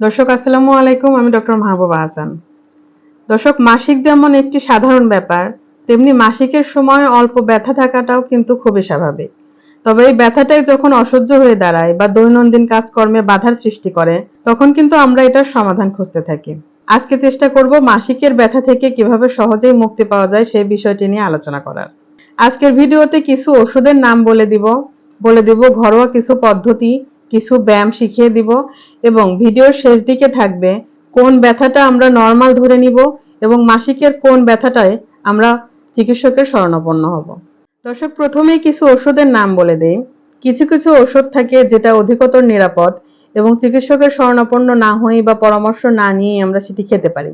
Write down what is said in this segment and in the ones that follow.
দর্শক, আসসালামু আলাইকুম। আমি ডক্টর মাহবুবা হাসান। দর্শক, মাসিক যেমন একটি সাধারণ ব্যাপার, তেমনি মাসিকের সময় অল্প ব্যথা থাকাটাও কিন্তু খুবই স্বাভাবিক। তবে এই ব্যথাটাই যখন অসহ্য হয়ে দাঁড়ায় বা দৈনন্দিন কাজকর্মে বাধার সৃষ্টি করে, তখন কিন্তু আমরা এটার সমাধান খুঁজতে থাকি। আজকে চেষ্টা করব মাসিকের ব্যথা থেকে কীভাবে সহজেই মুক্তি পাওয়া যায় সেই বিষয়টি নিয়ে আলোচনা করার। আজকের ভিডিওতে কিছু ওষুধের নাম বলে দিব। বলে দিব ঘরোয়া কিছু পদ্ধতি, কিছু ব্যায়াম শিখিয়ে দিব এবং ভিডিওর শেষ দিকে থাকবে কোন ব্যথাটা আমরা নর্মাল ধরে নিব এবং মাসিকের কোন ব্যথাটায় আমরা চিকিৎসকের শরণাপন্ন হব। দর্শক, প্রথমেই কিছু ওষুধের নাম বলে দেই। কিছু কিছু ওষুধ থাকে যেটা অধিকতর নিরাপদ এবং চিকিৎসকের শরণাপন্ন না হয়ে বা পরামর্শ না নিয়ে আমরা সেটি খেতে পারি।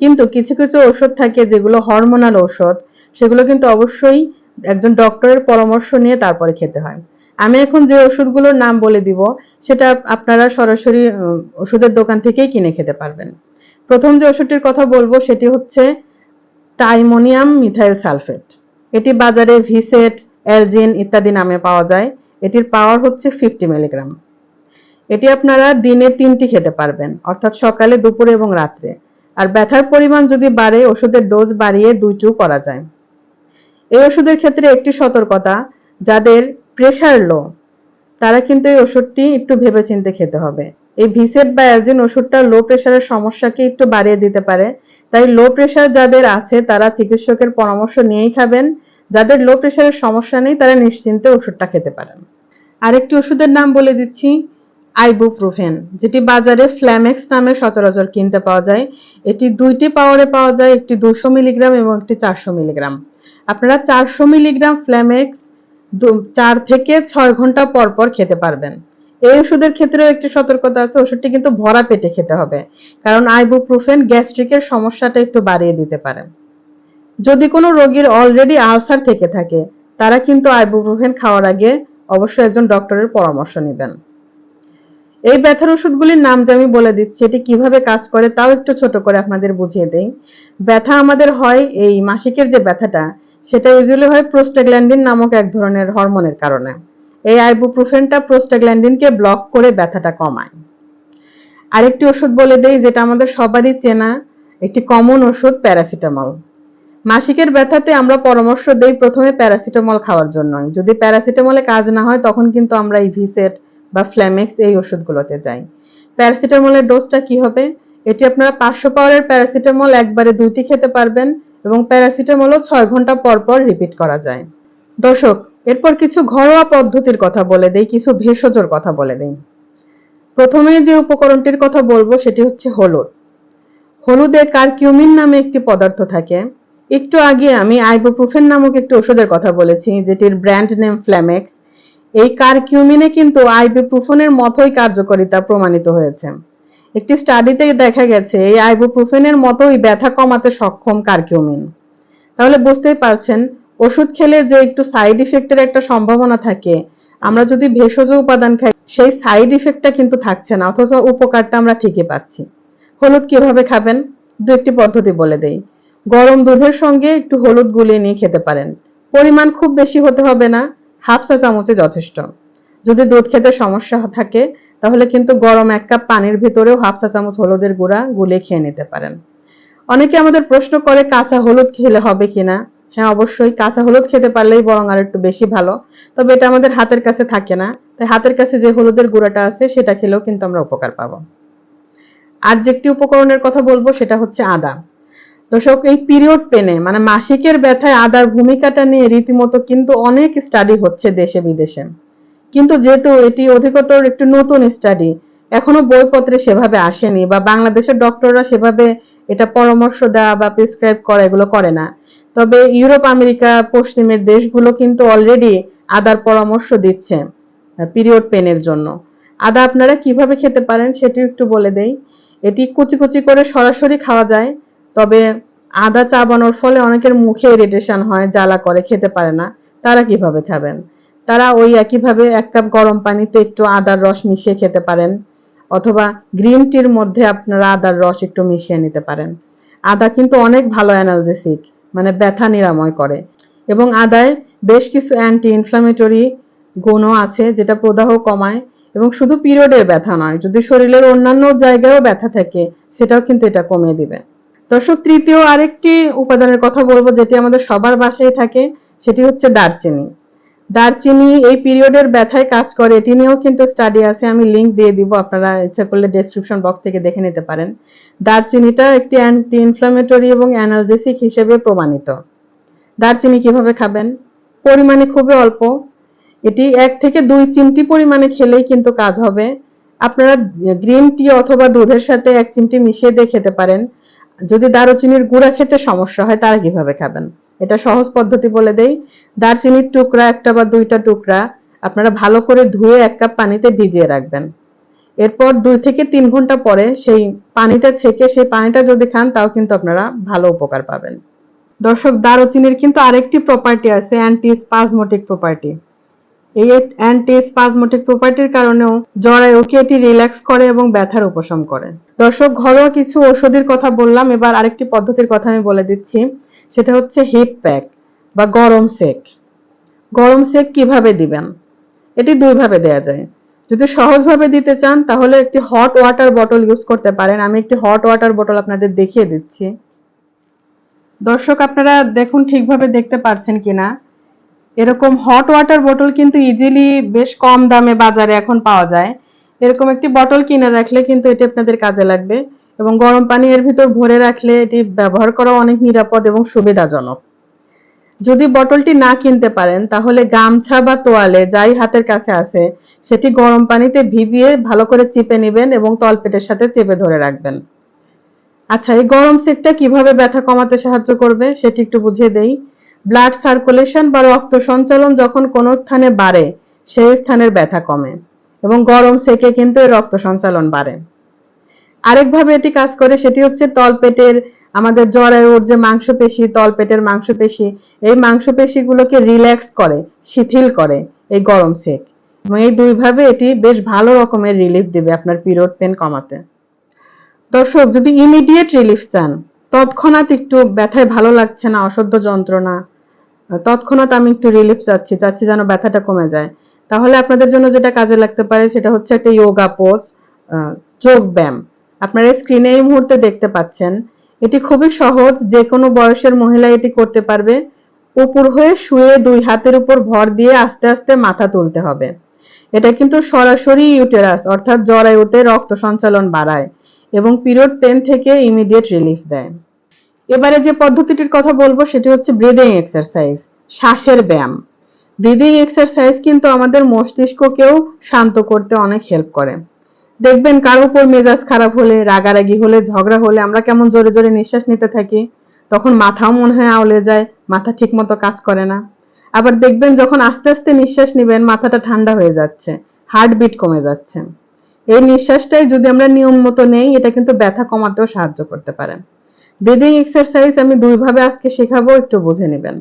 কিন্তু কিছু কিছু ওষুধ থাকে যেগুলো হরমোনাল ওষুধ সেগুলো কিন্তু অবশ্যই একজন ডক্টরের পরামর্শ নিয়ে তারপরে খেতে হয়। আমি এখন যে ওষুধগুলোর নাম বলে দিব, সেটা আপনারা সরাসরি ওষুধের দোকান থেকেই কিনে খেতে পারবেন। প্রথম যে ওষুধটির কথা বলব, সেটি হচ্ছে টাইমোনিয়াম মিথাইল সালফেট। এটি বাজারে ভিসেট এলজিন ইত্যাদি নামে পাওয়া যায়। এটির পাওয়ার হচ্ছে ফিফটি মিলিগ্রাম এটি আপনারা দিনে তিনটি খেতে পারবেন, অর্থাৎ সকালে, দুপুরে এবং রাত্রে। আর ব্যথার পরিমাণ যদি বাড়ে, ওষুধের ডোজ বাড়িয়ে দুইটিও করা যায়। এই ওষুধের ক্ষেত্রে একটি সতর্কতা, যাদের প্রেশার লো তারা কিন্তু এই ওষুধটি একটু ভেবেচিন্তে খেতে হবে। এই ভিসেট বা অ্যালজিন ওষুধটা লো প্রেশারের সমস্যাকে একটু বাড়িয়ে দিতে পারে। তাই লো প্রেশার যাদের আছে, তারা চিকিৎসকের পরামর্শ নিয়েই খাবেন। যাদের লো প্রেশারের সমস্যা নেই, তারা নিশ্চিন্তে ওষুধটা খেতে পারেন। আরেকটি ওষুধের নাম বলে দিচ্ছি আইবুপ্রোফেন যেটি বাজারে ফ্ল্যামেক্স নামে সচরাচর কিনতে পাওয়া যায়। এটি দুইটি পাওয়ারে পাওয়া যায়, একটি দুশো মিলিগ্রাম এবং একটি চারশো মিলিগ্রাম আপনারা চারশো মিলিগ্রাম ফ্ল্যামেক্স চার থেকে ছয় ঘণ্টা পর পর খেতে পারবেন। এই ওষুধের ক্ষেত্রেও একটি সতর্কতা আছে, ওষুধটি কিন্তু ভরা পেটে খেতে হবে। কারণ আইবুপ্রোফেন গ্যাস্ট্রিকের সমস্যাটা একটু বাড়িয়ে দিতে পারে। যদি কোনো রোগীর অলরেডি আলসার থেকে থাকে, তারা কিন্তু আইবুপ্রোফেন খাওয়ার আগে অবশ্যই একজন ডক্টরের পরামর্শ নেবেন। এই ব্যথার ওষুধগুলির নাম যে আমি বলে দিচ্ছি, এটি কীভাবে কাজ করে তাও একটু ছোট করে আপনাদের বুঝিয়ে দেই। ব্যথা আমাদের হয় এই মাসিকের যে ব্যথাটা সেটা ইউজুয়ালি হয় প্রোস্টাগ্ল্যান্ডিন নামক এক ধরনের হরমোনের কারণে। এই আইবুপ্রোফেনটা প্রোস্টাগ্ল্যান্ডিনকে ব্লক করে ব্যথাটা কমায়। আরেকটি ওষুধ বলে দেই, যেটা আমাদের সবারই চেনা, একটি কমন ওষুধ প্যারাসিটামল মাসিকের ব্যথাতে আমরা পরামর্শ দেই প্রথমে প্যারাসিটামল খাওয়ার জন্য যদি প্যারাসিটামলে কাজ না হয়, তখন কিন্তু আমরা ইভিসেট বা ফ্ল্যামেক্স এই ওষুধগুলোতে যাই। প্যারাসিটামলের ডোজটা কি হবে? এটি আপনারা পাঁচশো পাওয়ারের প্যারাসিটামল একবারে দুইটি খেতে পারবেন। এবং প্যারাসিটামলও ছয় ঘণ্টা পর পর রিপিট করা যায়। দর্শক, এরপর কিছু ঘরোয়া পদ্ধতির কথা বলে দেই, কিছু ভেষজর কথা বলে দেই। প্রথমে যে উপকরণটির কথা বলব, সেটি হচ্ছে হলুদ। হলুদে কারকিউমিন নামে একটি পদার্থ থাকে। একটু আগে আমি আইবোপ্রোফেন নামক একটি ওষুধের কথা বলেছি, যেটির ব্র্যান্ড নেম ফ্ল্যামেক্স। এই কারকিউমিনে কিন্তু আইবোপ্রোফেনের মতোই কার্যকারিতা প্রমাণিত হয়েছে। একটি স্টাডিতে দেখা গেছে, এই আইবোপ্রোফেনের মতোই ব্যথা কমাতে সক্ষম কারকিউমিন। তাহলে বুঝতেই পারছেন, ওষুধ খেলে যে একটু সাইড ইফেক্টের একটা সম্ভাবনা থাকে, আমরা যদি ভেষজ উপাদান খাই, সেই সাইড ইফেক্টটা কিন্তু থাকছে না, অথচ উপকারটা আমরা ঠিকই পাচ্ছি। হলুদ কীভাবে খাবেন? দু একটি পদ্ধতি বলে দেই। গরম দুধের সঙ্গে একটু হলুদ গুলিয়ে নিয়ে খেতে পারেন। পরিমাণ খুব বেশি হতে হবে না, হাফ চা চামচে যথেষ্ট। যদি দুধ খেতে সমস্যা থাকে তাহলে কিন্তু গরম এক কাপ পানির ভিতরেও হাফ চা চামচ হলুদের গুঁড়া গুলে খেয়ে নিতে পারেন। অনেকে আমাদের প্রশ্ন করে কাঁচা হলুদ খেলে হবে কিনা? হ্যাঁ অবশ্যই কাঁচা হলুদ খেতে পারলেই বরং আর একটু বেশি ভালো। তবে এটা আমাদের হাতের কাছে থাকে না। তাই হাতের কাছে যে হলুদের গুঁড়াটা আছে, সেটা খেলেও কিন্তু আমরা উপকার পাবো। আর যে একটি উপকরণের কথা বলব, সেটা হচ্ছে আদা। দর্শক, এই পিরিয়ড পেনে মানে মাসিকের ব্যথায় আদার ভূমিকাটা নিয়ে রীতিমতো কিন্তু অনেক স্টাডি হচ্ছে দেশে বিদেশে কিন্তু যেহেতু এটি অধিকতর একটু নতুন স্টাডি এখনও বইপত্রে সেভাবে আসেনি বা বাংলাদেশের ডক্টররা সেভাবে এটা পরামর্শ দেওয়া বা প্রেসক্রাইব করা এগুলো করে না। তবে ইউরোপ, আমেরিকা, পশ্চিমের দেশগুলো কিন্তু অলরেডি আদার পরামর্শ দিচ্ছে পিরিয়ড পেনের জন্য। আদা, আপনারা কীভাবে খেতে পারেন সেটি একটু বলে দেই। এটি কুচি কুচি করে সরাসরি খাওয়া যায়, তবে আদা চাবানোর ফলে অনেকের মুখে ইরিটেশন হয়, জ্বালা করে, খেতে পারে না। তারা কীভাবে খাবেন? তারা ওই একইভাবে এক কাপ গরম পানিতে একটু আদার রস মিশিয়ে খেতে পারেন, অথবা গ্রিন টির মধ্যে আপনারা আদার রস একটু মিশিয়ে নিতে পারেন। আদা কিন্তু অনেক ভালো অ্যানালজেসিক মানে ব্যথা নিরাময় করে। এবং আদায় বেশ কিছু অ্যান্টি ইনফ্লামেটরি গুণও আছে, যেটা প্রদাহ কমায়, এবং শুধু পিরিয়ডের ব্যথা নয়, যদি শরীরের অন্যান্য জায়গায়ও ব্যথা থাকে, সেটাও কিন্তু এটা কমিয়ে দিবে। দর্শক, তৃতীয় আরেকটি উপাদানের কথা বলব, যেটি আমাদের সবার বাসায় থাকে, সেটি হচ্ছে দারচিনি। দারচিনি, এই পিরিয়ডের ব্যথায় কাজ করে, এটি নিয়েও কিন্তু স্টাডি আছে, আমি লিংক দিয়ে দিব, আপনারা ইচ্ছা করলে ডেসক্রিপশন বক্স থেকে দেখে নিতে পারেন। দারচিনিটা একটি অ্যান্টি ইনফ্লামেটরি এবং অ্যানালজেসিক হিসেবে প্রমাণিত। দারচিনি কীভাবে খাবেন? পরিমাণে খুবই অল্প। এটি এক থেকে দুই চিমটি পরিমাণে খেলেই কিন্তু কাজ হবে। আপনারা গ্রিন টি অথবা দুধের সাথে এক চিমটি মিশিয়ে দিয়ে খেতে পারেন। যদি দারুচিনির গুঁড়া খেতে সমস্যা হয়, তারা কীভাবে খাবেন? এটা সহজ পদ্ধতি বলে দেই। দারচিনির টুকরা একটা বা দুইটা টুকরা আপনারা ভালো করে ধুয়ে এক কাপ পানিতে ভিজিয়ে রাখবেন। এরপর দুই থেকে তিন ঘণ্টা পরে সেই পানিটা ছেঁকে সেই পানিটা যদি খান, তাও কিন্তু আপনারা ভালো উপকার পাবেন। দর্শক, দারুচিনির কিন্তু আরেকটি প্রপার্টি আছে অ্যান্টি স্পাজমোটিক প্রপার্টি এই অ্যান্টি স্পাজমোটিক প্রপার্টির কারণেও জরায়ুকে এটি রিল্যাক্স করে এবং ব্যথার উপশম করে। দর্শক, ঘরোয়া কিছু ওষুধের কথা বললাম। এবার আরেকটি পদ্ধতির কথা আমি বলে দিচ্ছি। সেটা হচ্ছে হিট প্যাক বা গরম সেক গরম সেক কীভাবে দিবেন? এটি দুইভাবে দেয়া যায়। যদি সহজভাবে দিতে চান, তাহলে একটি হট ওয়াটার বটল ইউজ করতে পারেন। আমি একটি হট ওয়াটার বটল আপনাদের দেখিয়ে দিচ্ছি। দর্শক, আপনারা দেখুন ঠিকভাবে দেখতে পারছেন কিনা। এরকম হট ওয়াটার বোতল কিন্তু ইজিলি বেশ কম দামে বাজারে এখন পাওয়া যায়। এরকম একটি বটল কিনে রাখলে কিন্তু এটি আপনাদের কাজে লাগবে। এবং গরম পানি এর ভিতর ভরে রাখলে এটি ব্যবহার করা অনেক নিরাপদ এবং সুবিধাজনক। যদি বটলটি না কিনতে পারেন, তাহলে গামছা বা তোয়ালে যাই হাতের কাছে আছে, সেটি গরম পানিতে ভিজিয়ে ভালো করে চিপে নেবেন এবং তলপেটের সাথে চেপে ধরে রাখবেন। আচ্ছা এই গরম সেকটা কীভাবে ব্যথা কমাতে সাহায্য করবে সেটি একটু বুঝিয়ে দেই। ব্লাড সার্কুলেশন বা রক্ত সঞ্চালন যখন কোনো স্থানে বাড়ে, সেই স্থানের ব্যথা কমে এবং গরম সেকে কিন্তু রক্ত সঞ্চালন বাড়ে। আরেকভাবে এটি কাজ করে সেটি হচ্ছে তলপেটের আমাদের জরায়ুর যে মাংসপেশি, তলপেটের মাংসপেশি, এই মাংসপেশিগুলোকে রিল্যাক্স করে, শিথিল করে এই গরম সেক। এবং এই দুইভাবে এটি বেশ ভালো রকমের রিলিফ দেবে আপনার পিরিয়ড পেন কমাতে। দর্শক, যদি ইমিডিয়েট রিলিফ চান, তৎক্ষণাৎ একটু ব্যথায় ভালো লাগছে না, অসহ্য যন্ত্রণা, তৎক্ষণাৎ আমি একটু রিলিফ চাচ্ছি চাচ্ছি যেন ব্যথাটা কমে যায়। তাহলে আপনাদের জন্য যেটা কাজে লাগতে পারে সেটা হচ্ছে একটা যোগা পোজ যোগ ব্যায়াম। আপনারা স্ক্রিনে এই মুহূর্তে দেখতে পাচ্ছেন, এটি খুবই সহজ যে কোনো বয়সের মহিলা এটি করতে পারবে। উপর হয়ে শুয়ে দুই হাতের উপর ভর দিয়ে আস্তে আস্তে মাথা তুলতে হবে। এটা কিন্তু সরাসরি ইউটেরাস অর্থাৎ জরায়ুতে রক্ত সঞ্চালন বাড়ায় এবং পিরিয়ড পেন থেকে ইমিডিয়েট রিলিফ দেয়। এবারে যে পদ্ধতিটির কথা বলব, সেটি হচ্ছে ব্রিদিং এক্সারসাইজ শ্বাসের ব্যায়াম। ব্রিদিং এক্সারসাইজ কিন্তু আমাদের মস্তিষ্ককেও শান্ত করতে অনেক হেল্প করে। দেখবেন কারও উপর মেজাজ খারাপ হলে, রাগারাগি হলে, ঝগড়া হলে, আমরা কেমন জোরে জোরে নিঃশ্বাস নিতে থাকি, তখন মাথাও মনে হয় আউলে যায়, মাথা ঠিক মতো কাজ করে না। আবার দেখবেন যখন আস্তে আস্তে নিঃশ্বাস নিবেন, মাথাটা ঠান্ডা হয়ে যাচ্ছে, হার্টবিট কমে যাচ্ছে। এই নিঃশ্বাসটাই যদি আমরা নিয়ম মতো নেই, এটা কিন্তু ব্যথা কমাতেও সাহায্য করতে পারে। ব্রিদিং এক্সারসাইজ আমি দুইভাবে আজকে শেখাবো, একটু বুঝে নেবেন।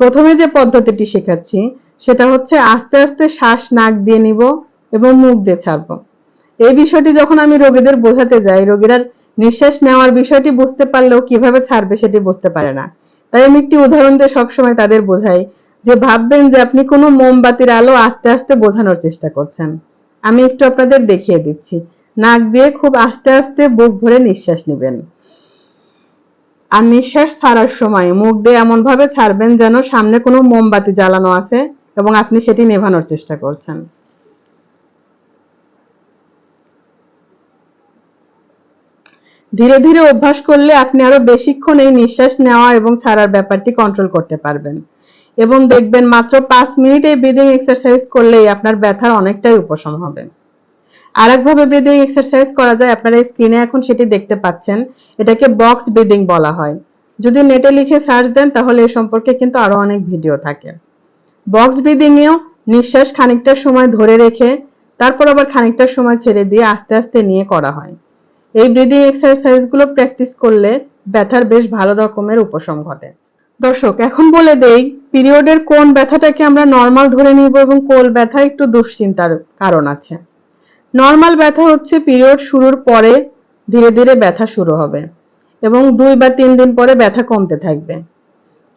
প্রথমে যে পদ্ধতিটি শেখাচ্ছি, সেটা হচ্ছে আস্তে আস্তে শ্বাস নাক দিয়ে নিব এবং মুখ দিয়ে ছাড়বো। এই বিষয়টি যখন আমি রোগীদের বোঝাতে যাই, রোগীরা নিঃশ্বাস নেওয়ার বিষয়টি বুঝতে পারলেও কীভাবে ছাড়বে সেটি বুঝতে পারে না। তাই আমি একটি উদাহরণ দিয়ে সবসময় তাদের বোঝাই যে ভাববেন যে আপনি কোনো মোমবাতির আলো আস্তে আস্তে বোঝানোর চেষ্টা করছেন। আমি একটু আপনাদের দেখিয়ে দিচ্ছি। নাক দিয়ে খুব আস্তে আস্তে বুক ভরে নিঃশ্বাস নেবেন। আর নিঃশ্বাস ছাড়ার সময় মুখ দিয়ে এমন ভাবে ছাড়বেন যেন সামনে কোনো মোমবাতি জ্বালানো আছে এবং আপনি সেটি নেভানোর চেষ্টা করছেন। ধীরে ধীরে অভ্যাস করলে আপনি আরও বেশিক্ষণ এই নিঃশ্বাস নেওয়া এবং ছাড়ার ব্যাপারটি কন্ট্রোল করতে পারবেন। এবং দেখবেন মাত্র পাঁচ মিনিট এই ব্রিদিং এক্সারসাইজ করলেই আপনার ব্যথার অনেকটাই উপশম হবে। আর একভাবে ব্রিদিং এক্সারসাইজ করা যায়, আপনারা স্ক্রিনে এখন সেটি দেখতে পাচ্ছেন। এটাকে বক্স ব্রিদিং বলা হয়। যদি নেটে লিখে সার্চ দেন, তাহলে এ সম্পর্কে কিন্তু আরও অনেক ভিডিও থাকে। বক্স ব্রিদিং এও নিঃশ্বাস খানিকটা সময় ধরে রেখে, তারপর আবার খানিকটা সময় ছেড়ে দিয়ে আস্তে আস্তে নিয়ে করা হয়। এই ব্রিদিং এক্সারসাইজগুলো প্র্যাকটিস করলে ব্যথার বেশ ভালো রকমের উপশম ঘটে। দর্শক, এখন বলে দেই পিরিয়ডের কোন ব্যথাটাকে আমরা নর্মাল ধরে নিব এবং কোল ব্যথা একটু দুশ্চিন্তার কারণ আছে। নর্মাল ব্যথা হচ্ছে পিরিয়ড শুরুর পরে ধীরে ধীরে ব্যথা শুরু হবে এবং দুই বা তিন দিন পরে ব্যথা কমতে থাকবে।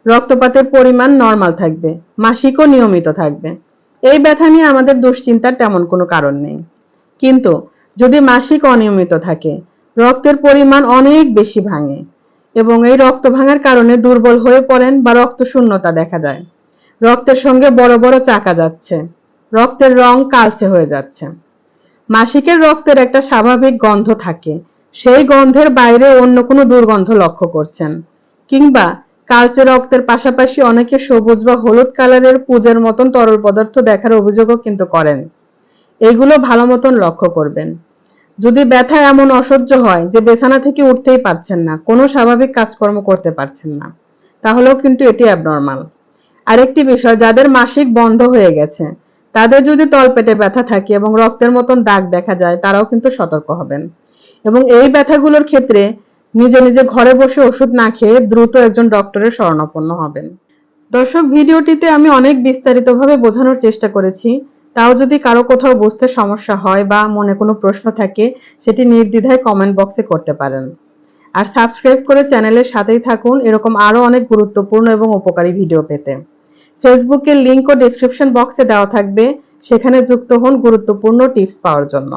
রক্তপাতের পরিমাণ নর্মাল থাকবে, মাসিকও নিয়মিত থাকবে। এই ব্যথা নিয়ে আমাদের দুশ্চিন্তার তেমন কোনো কারণ নেই। কিন্তু যদি মাসিক অনিয়মিত থাকে রক্তের পরিমাণ অনেক বেশি ভাঙে এবং এই রক্ত ভাঙার কারণে দুর্বল হয়ে পড়েন বা রক্ত শূন্যতা দেখা যায় রক্তের সঙ্গে বড় বড় চাকা যাচ্ছে, রক্তের রং কালচে হয়ে যাচ্ছে। মাসিকের রক্তের একটা স্বাভাবিক গন্ধ থাকে, সেই গন্ধের বাইরে অন্য কোনো দুর্গন্ধ লক্ষ্য করছেন। কিংবা কালচে রক্তের পাশাপাশি অনেকে সবুজ বা হলুদ কালারের পুজের মতন তরল পদার্থ দেখার অভিযোগও কিন্তু করেন। এগুলো ভালো মতন লক্ষ্য করবেন। যদি ব্যথা এমন অসহ্য হয় যে বিছানা থেকে উঠতেই পারছেন না, কোনো স্বাভাবিক কাজকর্ম করতে পারছেন না, তাহলেও কিন্তু এটি অ্যাবনর্মাল আরেকটি বিষয়, যাদের মাসিক বন্ধ হয়ে গেছে, তাদের যদি তলপেটে ব্যথা থাকে এবং রক্তের মতন দাগ দেখা যায়, তারাও কিন্তু সতর্ক হবেন। এবং এই ব্যথাগুলোর ক্ষেত্রে নিজে নিজে ঘরে বসে ওষুধ না খেয়ে দ্রুত একজন ডক্টরের শরণাপন্ন হবেন। দর্শক, ভিডিওটিতে আমি অনেক বিস্তারিতভাবে বোঝানোর চেষ্টা করেছি। তাও যদি কারও কোথাও বুঝতে সমস্যা হয় বা মনে কোনো প্রশ্ন থাকে, সেটি নির্দ্বিধায় কমেন্ট বক্সে করতে পারেন। আর সাবস্ক্রাইব করে চ্যানেলের সাথেই থাকুন, এরকম আরও অনেক গুরুত্বপূর্ণ এবং উপকারী ভিডিও পেতে। ফেসবুকের লিংক ও ডেসক্রিপশন বক্সে দেওয়া থাকবে, সেখানে যুক্ত হন গুরুত্বপূর্ণ টিপস পাওয়ার জন্য।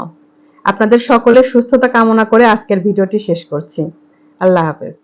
আপনাদের সকলের সুস্থতা কামনা করে আজকের ভিডিওটি শেষ করছি। আল্লাহ হাফেজ।